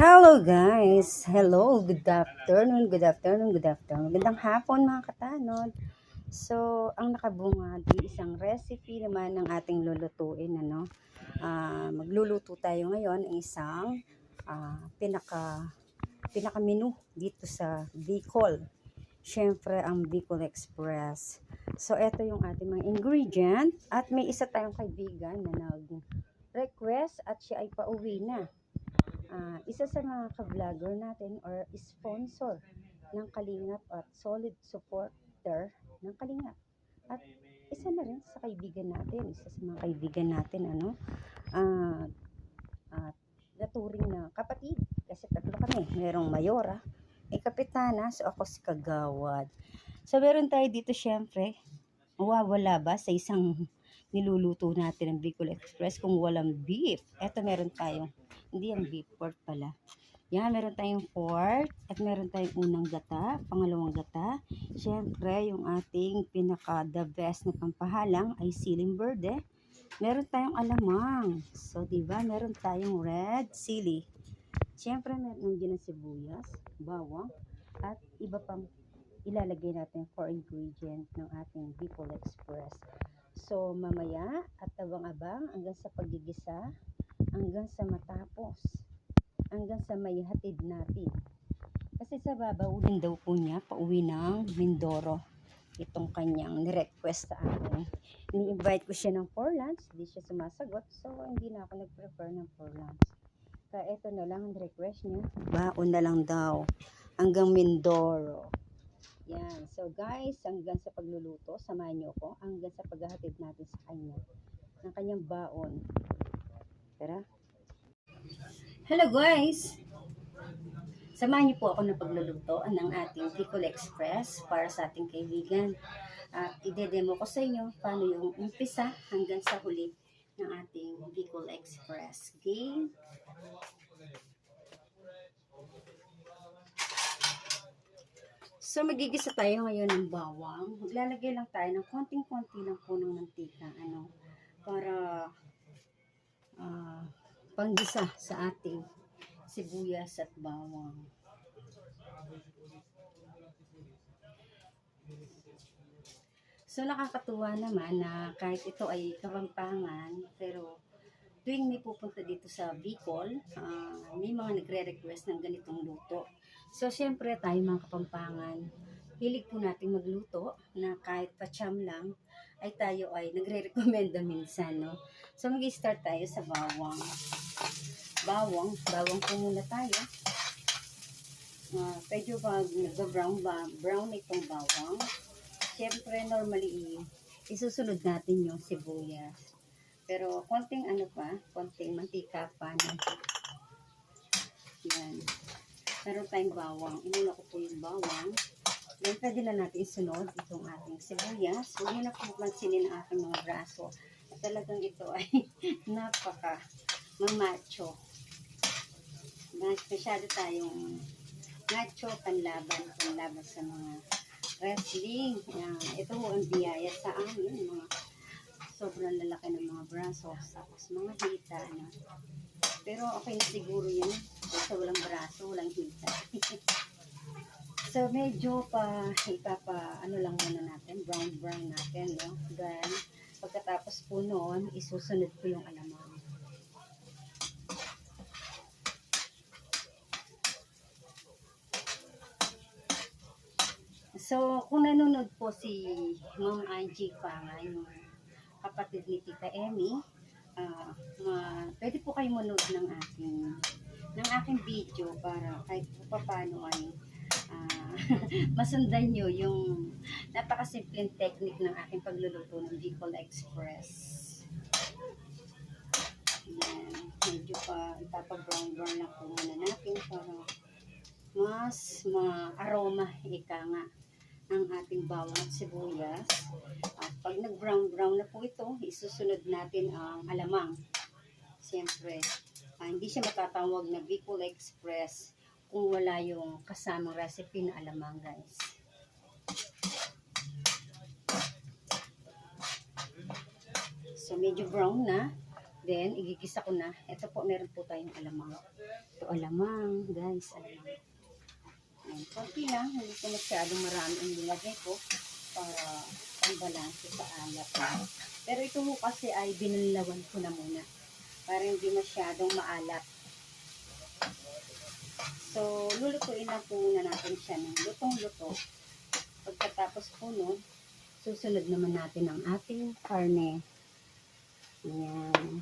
Hello guys! Hello! Good afternoon, good afternoon, good afternoon. Magandang hapon mga katanod. So, ang nakabunga di isang recipe naman ng ating lulutuin. Ano? Ah, magluluto tayo ngayon ng isang ah, pinaka pinaka menu dito sa Bicol. Siyempre, ang Bicol Express. So, ito yung ating mga ingredient. At may isa tayong kaibigan na nag-request at siya ay pauwi na ah, isa sa mga ka-vlogger natin or sponsor ng Kalingap at solid supporter ng Kalingap. At isa na rin sa kaibigan natin, isa sa mga kaibigan natin, ano, ah, at naturing na kapatid, kasi tatlo kami, merong mayora, may kapitana, so ako si Kagawad. So meron tayo dito syempre, mawawala ba sa isang niluluto natin ng Bicol Express kung walang beef? Eto meron tayong hindi yan beef pork pala. Yan, meron tayong pork at meron tayong unang gata, pangalawang gata. Siyempre, yung ating pinaka the best na pampahalang ay siling verde. Meron tayong alamang. So, di ba? Meron tayong red chili. Siyempre, meron nandiyan ng sibuyas, bawang, at iba pang ilalagay natin for ingredient ng ating Bicol Express. So, mamaya at abang-abang hanggang sa paggigisa hanggang sa matapos, hanggang sa may hatid natin. Kasi sa babaw din daw po niya, pauwi ng Mindoro. Itong kanyang ni-request sa akin. Ni-invite ko siya ng for lunch, hindi siya sumasagot, so hindi na ako nag-prefer ng for lunch. Kaya ito na lang ang request niya. Baon na lang daw, hanggang Mindoro. Yan. So guys, hanggang sa pagluluto, samahan niyo ko, hanggang sa paghahatid natin sa kanya ng kanyang baon. Tara. Hello guys! Samahan niyo po ako ng pagluluto ng ating Bicol Express para sa ating kaibigan. At ide-demo ko sa inyo paano yung umpisa hanggang sa huli ng ating Bicol Express. Okay? So, magigisa tayo ngayon ng bawang. Maglalagay lang tayo ng konting-konti ng punong mantika. Ano? Para ah, panggisa sa ating sibuyas at bawang. So nakakatuwa naman na kahit ito ay Kapampangan, pero tuwing may pupunta dito sa Bicol, ah, may mga nagre-request ng ganitong luto. So syempre tayo mga Kapampangan, hilig po natin magluto na kahit pacham lang, ay tayo ay nagre-recommenda minsan, no? So, mag-start tayo sa bawang. Bawang, bawang po muna tayo. Uh, medyo pag nag-brown ba, brown itong bawang. Siyempre, normally, isusunod natin yung sibuyas. Pero, konting ano pa, konting mantika pa. No? Yan. Meron tayong bawang. Inuna ko po yung bawang. Then, pwede na natin isunod itong ating sibuyas. Huwag niyo na po pansinin ang aking mga braso. Talagang ito ay napaka mamacho. Mas masyado tayong macho panlaban, panlaban sa mga wrestling. Yan. ito ho ang biyaya sa amin. Mga sobrang lalaki ng mga braso. Tapos mga hita. Ano. Pero okay na siguro yan. Basta walang braso, walang hita. So, medyo pa, ipapa, ano lang muna natin, brown brown natin, no? Then, pagkatapos po noon, isusunod ko yung alamang. So, kung nanonood po si Ma'am Angie Panga, yung kapatid ni Tita Emmy, ma- pwede po kayo manood ng aking ng aking video para kahit po paano ay masundan nyo yung napakasimpleng technique ng aking pagluluto ng Bicol Express. Yan. Medyo pa ipapa-brown-brown na po muna natin para mas ma-aroma ika nga ang ating bawang at sibuyas. At pag nag-brown-brown na po ito, isusunod natin ang alamang. Siyempre, ah, hindi siya matatawag na Bicol Express kung wala yung kasamang recipe na alamang guys. So medyo brown na. Then igigisa ko na. Ito po meron po tayong alamang. Ito alamang, guys, alamang. Ayan, konti lang, hindi ko masyadong marami ang nilagay ko para pambalanse sa alat. no? Pero ito ho kasi ay binalawan ko na muna para hindi masyadong maalat. So, lulutuin lang po muna natin siya ng lutong-luto. Pagkatapos po nun, susunod naman natin ang ating karne. Ayan.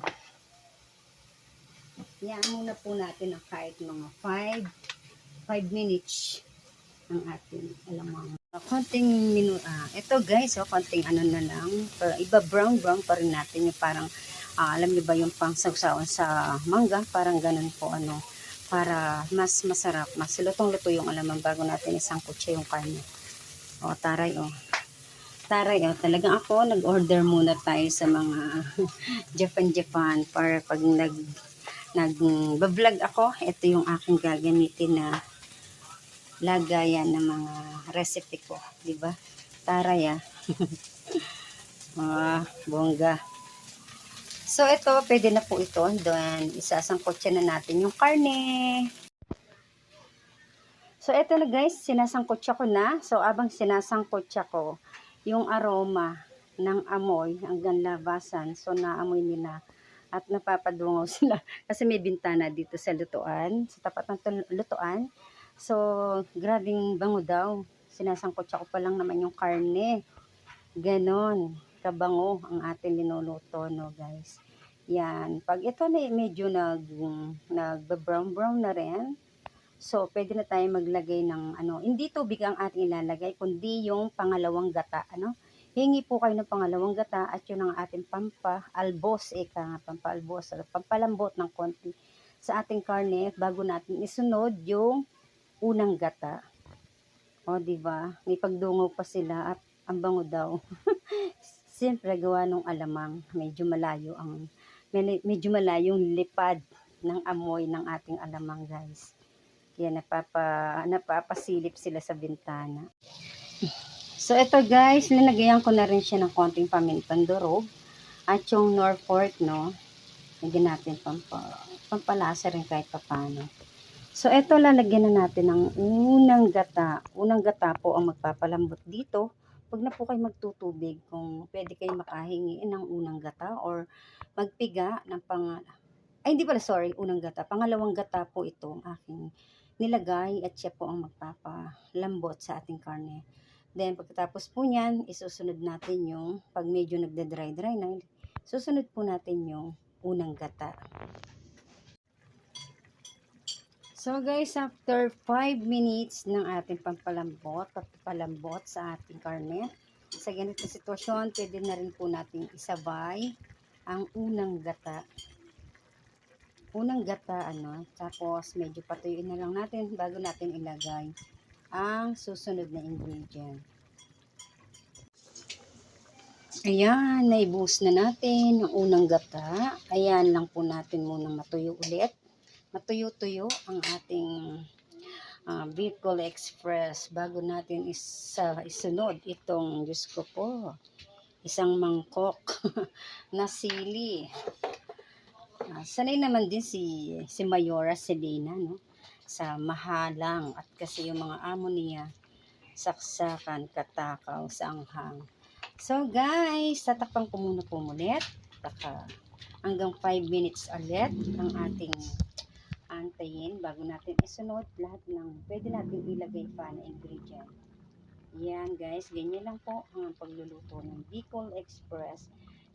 Yan muna po natin ang kahit mga 5 5 minutes ang ating alamang. Konting minu ah, ito guys, oh, konting ano na lang. Pero iba brown brown pa rin natin yung parang ah, alam niyo ba yung pang sausawan sa mangga, parang ganun po ano para mas masarap, mas lutong-luto yung alamang bago natin isang kutsa yung karne. O, taray, o. Taray, o. Talagang ako, nag-order muna tayo sa mga Japan-Japan para pag nag nag-vlog ako, ito yung aking gagamitin na lagayan ng mga recipe ko. di ba Taray, ah. ah, bongga. So, ito, pwede na po ito. Doon, isasangkot siya na natin yung karne. So, ito na guys, sinasangkot siya ko na. So, abang sinasangkot siya ko, yung aroma ng amoy hanggang labasan. So, naamoy nila at napapadungaw sila. Kasi may bintana dito sa lutuan, sa tapat ng lutuan. So, grabing bango daw. Sinasangkot siya ko pa lang naman yung karne. Ganon, kabango ang ating linuluto, no guys. Yan. Pag ito na medyo nag, nag-brown-brown na rin, So, pwede na tayo maglagay ng ano, hindi tubig ang ating ilalagay, kundi yung pangalawang gata, ano. Hingi po kayo ng pangalawang gata at yun ang ating pampa-albos, eka nga, pampa-albos, pampalambot ng konti sa ating karne bago natin isunod yung unang gata. O, di ba? May pagdungaw pa sila at ang bango daw. Siyempre, gawa nung alamang, medyo malayo ang, med- medyo malayong lipad ng amoy ng ating alamang, guys. Kaya napapa, napapasilip sila sa bintana. So, ito guys, linagayan ko na rin siya ng konting pamintang durog. At yung Norfolk, no, lagyan natin pampa, pampalasa rin kahit papano. So, ito lalagyan na natin ng unang gata. Unang gata po ang magpapalambot dito. Huwag na po kayo magtutubig kung pwede kayo makahingi ng unang gata or magpiga ng pang... Ay, hindi pala, sorry, unang gata. Pangalawang gata po ito ang aking nilagay at siya po ang magpapalambot sa ating karne. Then, pagkatapos po niyan, isusunod natin yung, pag medyo nagda-dry-dry na, susunod po natin yung unang gata. So guys, after 5 minutes ng ating pampalambot, pagpapalambot sa ating karne, sa ganitong sitwasyon, pwede na rin po natin isabay ang unang gata. Unang gata, ano, tapos medyo patuyuin na lang natin bago natin ilagay ang susunod na ingredient. Ayan, naibus na natin ang unang gata. Ayan lang po natin munang matuyo ulit matuyo-tuyo ang ating uh, Bicol Express bago natin isa, isunod itong, Diyos ko po, isang mangkok na sili. Uh, sanay naman din si, si Mayora Selena, no? Sa mahalang at kasi yung mga amo niya, saksakan, katakaw, sanghang. So guys, tatakpan ko muna po ulit. Taka, hanggang 5 minutes ulit ang ating antayin bago natin isunod lahat ng pwede natin ilagay pa na ingredient. Yan guys, ganyan lang po ang pagluluto ng Bicol Express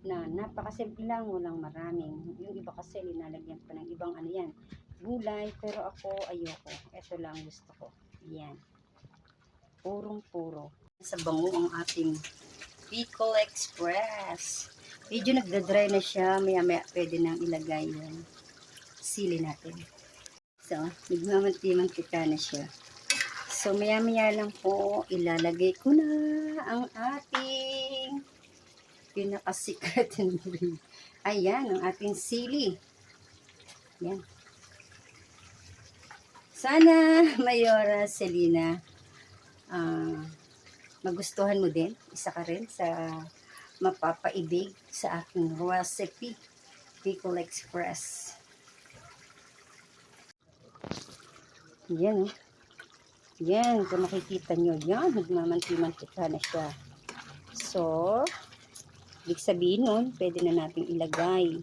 na napakasimple lang, walang maraming. Yung iba kasi linalagyan pa ng ibang ano yan, gulay, pero ako ayoko. Ito lang gusto ko. Yan. Purong-puro. Sa bango ang ating Bicol Express. Medyo nagda-dry na siya, maya-maya pwede nang ilagay yung sili natin. So, nagmamanti-mantika na siya. So, maya-maya lang po, ilalagay ko na ang ating pinaka-secret ingredient. Ayan, ang ating sili. Yan. Sana, Mayora Selena, ah, magustuhan mo din. Isa ka rin sa mapapaibig sa aking recipe, Pickle Express. Yan, oh. Yan, kung makikita nyo, yan, nagmamanti-mantika na siya. So, ibig sabihin nun, pwede na natin ilagay.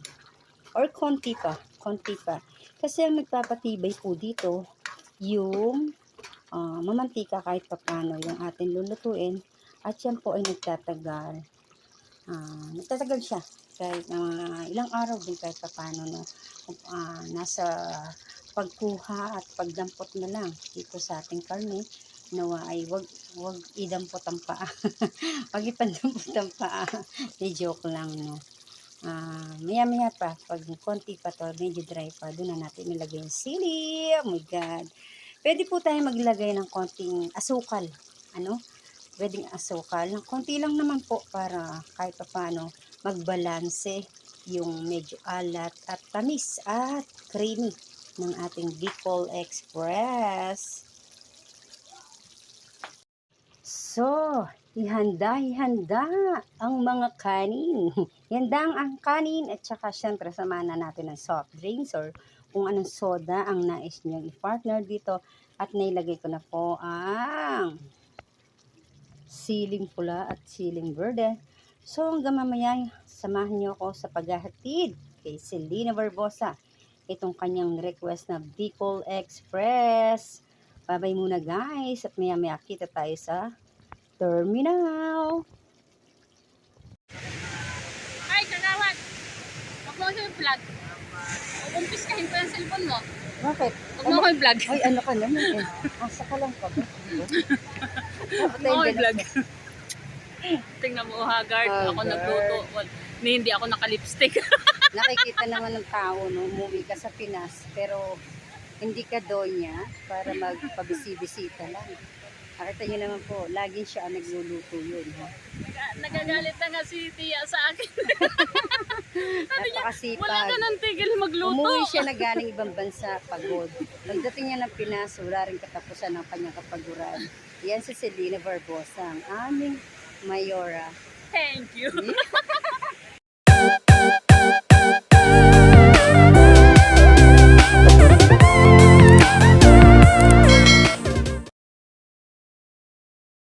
Or konti pa, konti pa. Kasi ang nagpapatibay po dito, yung ah, mamantika kahit papano yung ating lulutuin. At yan po ay nagtatagal. Ah, nagtatagal siya. Kahit ah, ilang araw din kahit papano na ah, nasa pagkuha at pagdampot na lang dito sa ating karne nawa ay wag wag idampot ang paa. Wag ipandampot ang paa. Di joke lang no? Ah maya maya pa pag konti pa to medyo dry pa doon na natin ilagay yung sili. Oh my god. Pwede po tayo maglagay ng konting asukal ano? Pwedeng asukal. Ng konti lang naman po para kahit pa paano magbalanse yung medyo alat at tamis at creamy ng ating Bicol Express. So, ihanda, ihanda ang mga kanin. Ihanda ang, ang kanin at saka syempre samahan na natin ng soft drinks or kung anong soda ang nais niyong i-partner dito. At nailagay ko na po ang siling pula at siling verde. So hanggang mamaya, samahan niyo ako sa paghahatid kay Selena Barbosa. Itong kanyang request na Bicol Express. Babay muna guys at maya maya kita tayo sa terminal. Ay, kagawad! Huwag mo ko yung vlog. Umpis kahin ko yung cellphone mo. Bakit? Huwag mo ko yung vlog. Ay, ano ka naman eh. Asa ka lang pa ba? Huwag mo ko yung vlog. Tingnan mo, Haggard. Ako Haggard. nagluto. Well, hindi ako naka-lipstick. Nakikita naman ng tao no, umuwi ka sa Pinas, pero hindi ka donya para magpabisi-bisita lang. Nakita niyo naman po, laging siya ang nagluluto yun. Ha? Nagagalit na nga si Tia sa akin. Wala Napakasipag. ka nang tigil magluto. Umuwi siya na galing ibang bansa, pagod. Pagdating niya ng Pinas, wala rin katapusan ng kanyang kapaguran. Yan si Selena Barbosa, ang aming mayora. Thank you. you